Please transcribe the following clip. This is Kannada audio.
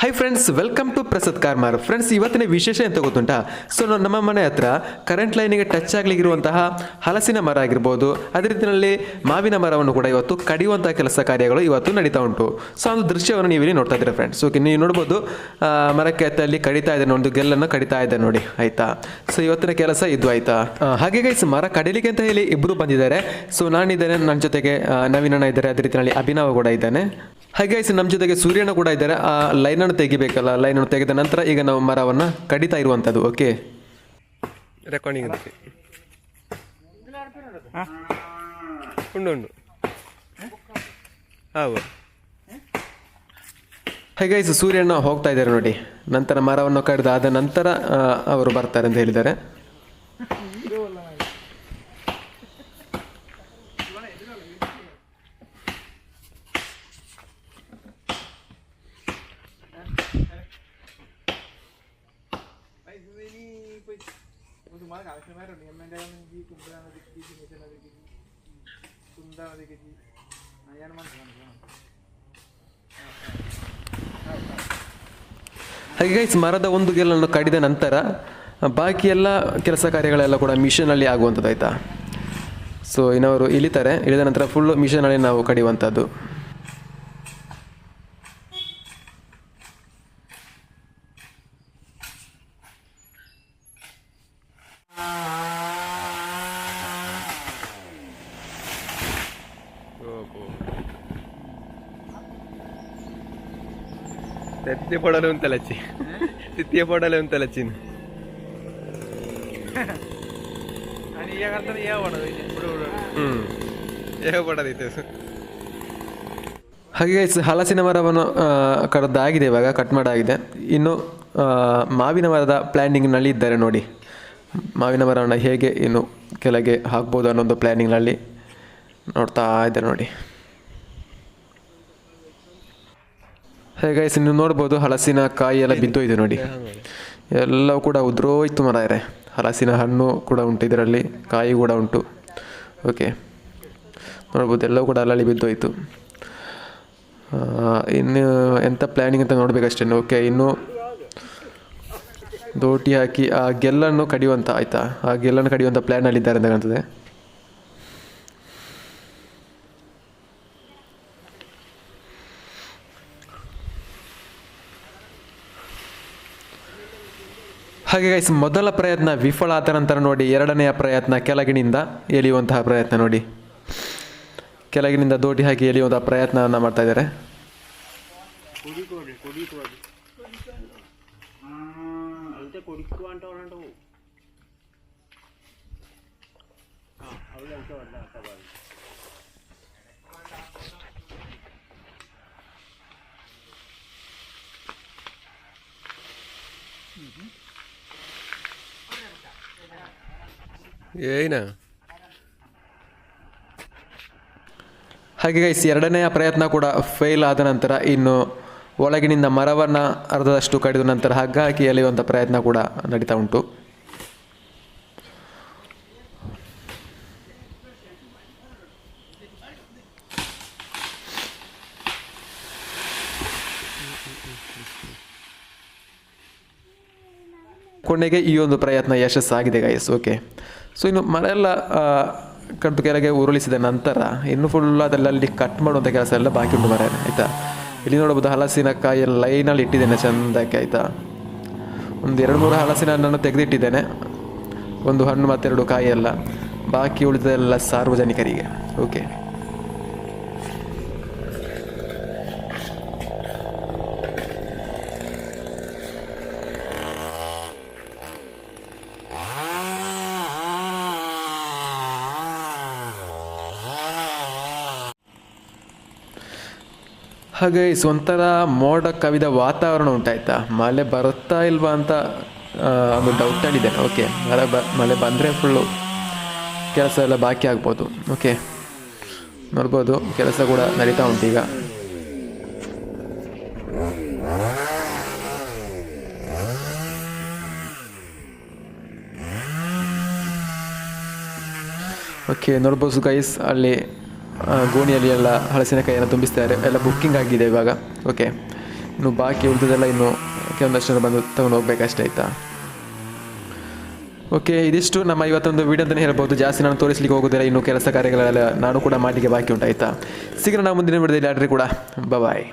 Hi friends welcome to Prasad Karmar friends ಇವತ್ತಿನ ವಿಶೇಷ ಎಂತ ಗೊತ್ತುಂಟಾ ಸೊ ನಮ್ಮ ಮನೆ ಹತ್ರ ಕರೆಂಟ್ ಲೈನಿಗೆ ಟಚ್ ಆಗಲಿಗಿರುವಂತಹ ಹಲಸಿನ ಮರ ಆಗಿರ್ಬೋದು. ಅದೇ ರೀತಿಯಲ್ಲಿ ಮಾವಿನ ಮರವನ್ನು ಕೂಡ ಇವತ್ತು ಕಡಿಯುವಂತಹ ಕೆಲಸ ಕಾರ್ಯಗಳು ಇವತ್ತು ನಡೀತಾ ಉಂಟು. ಸೊ ಒಂದು ದೃಶ್ಯವನ್ನು ನೀವು ಇಲ್ಲಿ ನೋಡ್ತಾ ಇದ್ದೀರಾ ಫ್ರೆಂಡ್ಸ್ ಓಕೆ, ನೀವು ನೋಡ್ಬೋದು ಮರಕ್ಕೆ ಅಲ್ಲಿ ಕಡಿತಾ ಇದೆ ಒಂದು ಗೆಲ್ಲನ್ನು ಕಡಿತಾ ಇದೆ ನೋಡಿ, ಆಯ್ತಾ? ಸೊ ಇವತ್ತಿನ ಕೆಲಸ ಇದು, ಆಯ್ತಾ? ಹಾಗೆ ಗೈಸ್ ಮರ ಕಡಿಲಿಕ್ಕೆ ಅಂತ ಹೇಳಿ ಇಬ್ಬರು ಬಂದಿದ್ದಾರೆ. ಸೊ ನಾನಿದ್ದೇನೆ ನನ್ನ ಜೊತೆಗೆ ನವೀನಣ್ಣ ಇದ್ದಾರೆ. ಅದೇ ರೀತಿಯಲ್ಲಿ ಅಭಿನವ ಕೂಡ ಇದ್ದಾನೆ. ಹಾಗೆ ಗೈಸ್ ನಮ್ಮ ಜೊತೆಗೆ ಸೂರ್ಯನ ಕೂಡ ಇದ್ದಾರೆ. ಆ ಲೈನನ್ನು ತೆಗಿಬೇಕಲ್ಲ ಲೈನನ್ನು ತೆಗೆದ ನಂತರ ಈಗ ನಾವು ಮರವನ್ನು ಕಡಿತಾ ಇರುವಂಥದ್ದು ಓಕೆ ರೆಕಾರ್ಡಿಂಗ್ ಉಂಡು ಉಂಡು. ಹಾಗೆ ಗೈಸ್ ಸೂರ್ಯನ ಹೋಗ್ತಾ ಇದ್ದಾರೆ ನೋಡಿ. ನಂತರ ಮರವನ್ನು ಕಡಿದಾದ ನಂತರ ಅವರು ಬರ್ತಾರೆ ಅಂತ ಹೇಳಿದ್ದಾರೆ. ಹಾಗೆ ಗೈಸ್ ಮರದ ಒಂದು ಗೆಲ್ಲನ್ನು ಕಡಿದ ನಂತರ, ಬಾಕಿ ಎಲ್ಲ ಕೆಲಸ ಕಾರ್ಯಗಳೆಲ್ಲ ಕೂಡ ಮಿಷನಲ್ಲಿ ಆಗುವಂಥದ್ದು ಆಯಿತಾ ಸೊ ಇನ್ನವರು ಇಳಿತಾರೆ. ಇಳಿದ ನಂತರ ಫುಲ್ಲು ಮಿಷನಲ್ಲಿ ನಾವು ಕಡಿಯುವಂಥದ್ದು. తెత్తి ಪಡಲು ಅಂತ ಲಚ್ಚಿ. తిత్తియ ಪಡಲು ಅಂತ వచ్చింది ಹಾಗೆ ಹಲಸಿನ ಮರವನ್ನು ಕಡದಾಗಿದೆ ಇವಾಗ ಕಟ್ ಮಾಡಾಗಿದೆ. ಇನ್ನು ಮಾವಿನ ಮರದ ಪ್ಲ್ಯಾನಿಂಗ್ನಲ್ಲಿ ಇದ್ದಾರೆ ನೋಡಿ. ಮಾವಿನ ಮರವನ್ನು ಹೇಗೆ ಇನ್ನು ಕೆಳಗೆ ಹಾಕ್ಬೋದು ಅನ್ನೋದು ಪ್ಲ್ಯಾನಿಂಗ್ನಲ್ಲಿ ನೋಡ್ತಾ ಇದ್ದಾರೆ ನೋಡಿ. ಹೇಗೆ ನೀವು ನೋಡ್ಬೋದು ಹಲಸಿನ ಕಾಯಿ ಎಲ್ಲ ಬಿದ್ದೋಯ್ತು ನೋಡಿ. ಎಲ್ಲವೂ ಕೂಡ ಉದ್ರೋಯ್ತು ಮರ ಇದೆ ಹಲಸಿನ ಹಣ್ಣು ಕೂಡ ಉಂಟು ಇದರಲ್ಲಿ, ಕಾಯಿ ಕೂಡ ಉಂಟು. ಓಕೆ ನೋಡ್ಬೋದು ಎಲ್ಲವೂ ಕೂಡ ಅಲ್ಲಲ್ಲಿ ಬಿದ್ದೋಯ್ತು. ಇನ್ನು ಎಂಥ ಪ್ಲ್ಯಾನಿಂಗ್ ಅಂತ ನೋಡಬೇಕಷ್ಟೇ ಓಕೆ ಇನ್ನು ದೋಟಿ ಹಾಕಿ ಆ ಗೆಲ್ಲನ್ನು ಕಡಿಯುವಂಥ ಆಯಿತಾ? ಆ ಗೆಲ್ಲನ್ನು ಕಡಿಯುವಂಥ ಪ್ಲ್ಯಾನಲ್ಲಿದ್ದಾರೆ ಅಂತ ಕಾಣ್ತದೆ. ಹಾಗೆ ಗೈಸ್ ಮೊದಲ ಪ್ರಯತ್ನ ವಿಫಲ ಆದ ನಂತರ ನೋಡಿ, ಎರಡನೆಯ ಪ್ರಯತ್ನ ಕೆಳಗಿನಿಂದ ಎಳೆಯುವಂತಹ ಪ್ರಯತ್ನ ನೋಡಿ. ಕೆಳಗಿನಿಂದ ದೋಟಿ ಹಾಕಿ ಎಳೆಯುವಂತಹ ಪ್ರಯತ್ನವನ್ನು ಮಾಡ್ತಾ ಇದ್ದಾರೆ. Mm-hmm. ಏನ ಹಾಗೆ ಗೈಸ್ ಎರಡನೆಯ ಪ್ರಯತ್ನ ಕೂಡ ಫೇಲ್ ಆದ ನಂತರ ಇನ್ನು ಒಳಗಿನಿಂದ ಮರವನ್ನು ಅರ್ಧದಷ್ಟು ಕಡಿದ ನಂತರ ಹಗ್ಗ ಹಾಕಿ ಎಳೆಯುವಂಥ ಪ್ರಯತ್ನ ಕೂಡ ನಡೀತಾ ಉಂಟು. ಕೊನೆಗೆ ಈ ಒಂದು ಪ್ರಯತ್ನ ಯಶಸ್ಸಾಗಿದೆ ಗೈಸ್ ಓಕೆ ಸೊ ಇನ್ನು ಮನೆಯೆಲ್ಲ ಎಲ್ಲ ಕೆರೆಗೆ ಉರುಳಿಸಿದ ನಂತರ ಇನ್ನು ಫುಲ್ ಅದೆಲ್ಲಲ್ಲಿ ಕಟ್ ಮಾಡುವಂಥ ಕೆಲಸ ಎಲ್ಲ ಬಾಕಿ ಉಂಟು ಮರ. ಆಯಿತಾ? ಇಲ್ಲಿ ನೋಡ್ಬೋದು ಹಲಸಿನಕಾಯಿ ಲೈನಲ್ಲಿ ಇಟ್ಟಿದ್ದೇನೆ ಚಂದಕ್ಕೆ, ಆಯಿತಾ? ಒಂದು ಎರಡು ಮೂರು ಹಲಸಿನ ಹಣ್ಣನ್ನು ತೆಗೆದಿಟ್ಟಿದ್ದೇನೆ. ಒಂದು ಹಣ್ಣು ಮತ್ತೆರಡು ಕಾಯಿ ಎಲ್ಲ. ಬಾಕಿ ಉಳಿದೆಲ್ಲ ಸಾರ್ವಜನಿಕರಿಗೆ. ಓಕೆ ಹಾಗೆ ಒಂಥರ ಮೋಡ ಕವಿದ ವಾತಾವರಣ ಉಂಟಾಯ್ತಾ? ಮಳೆ ಬರುತ್ತಾ ಇಲ್ವಾ ಅಂತ ಒಂದು ಡೌಟ್ ಆಗಿದೆ. ಓಕೆ ಮಳೆ ಬ, ಮಳೆ ಬಂದರೆ ಫುಲ್ಲು ಕೆಲಸ ಎಲ್ಲ ಬಾಕಿ ಆಗ್ಬೋದು. ಓಕೆ ನೋಡ್ಬೋದು, ಕೆಲಸ ಕೂಡ ನಡೀತಾ ಉಂಟು ಈಗ. ಓಕೆ ನೋಡ್ಬೋದು ಗೈಸ್ ಅಲ್ಲಿ ಗೋಣಿಯಲ್ಲಿ ಎಲ್ಲ ಹಲಸಿನಕಾಯಿಯನ್ನು ತುಂಬಿಸ್ತಾರೆ. ಎಲ್ಲ ಬುಕ್ಕಿಂಗ್ ಆಗಿದೆ ಇವಾಗ. ಓಕೆ ಇನ್ನು ಬಾಕಿ ಉಳಿದದೆಲ್ಲ ಇನ್ನು ಕೆಲವೊಂದಷ್ಟು ಬಂದು ತಗೊಂಡು ಹೋಗ್ಬೇಕಷ್ಟೇ ಆಯಿತಾ? ಓಕೆ ಇದಿಷ್ಟು ನಮ್ಮ ಇವತ್ತೊಂದು ವಿಡಿಯೋ ಅಂತಲೇ ಹೇಳ್ಬೋದು. ಜಾಸ್ತಿ ನಾನು ತೋರಿಸ್ಲಿಕ್ಕೆ ಹೋಗೋದಿಲ್ಲ. ಇನ್ನು ಕೆಲಸ ಕಾರ್ಯಗಳೆಲ್ಲ ನಾನು ಕೂಡ ಮಾಡಲಿಕ್ಕೆ ಬಾಕಿ ಉಂಟಾಯ್ತಾ? ಸಿಗೋಣ ನಾವು ಮುಂದಿನ ವಿಡಿಯೋದಲ್ಲಿ ಆಡ್ರಿ ಕೂಡ. ಬಾಯ್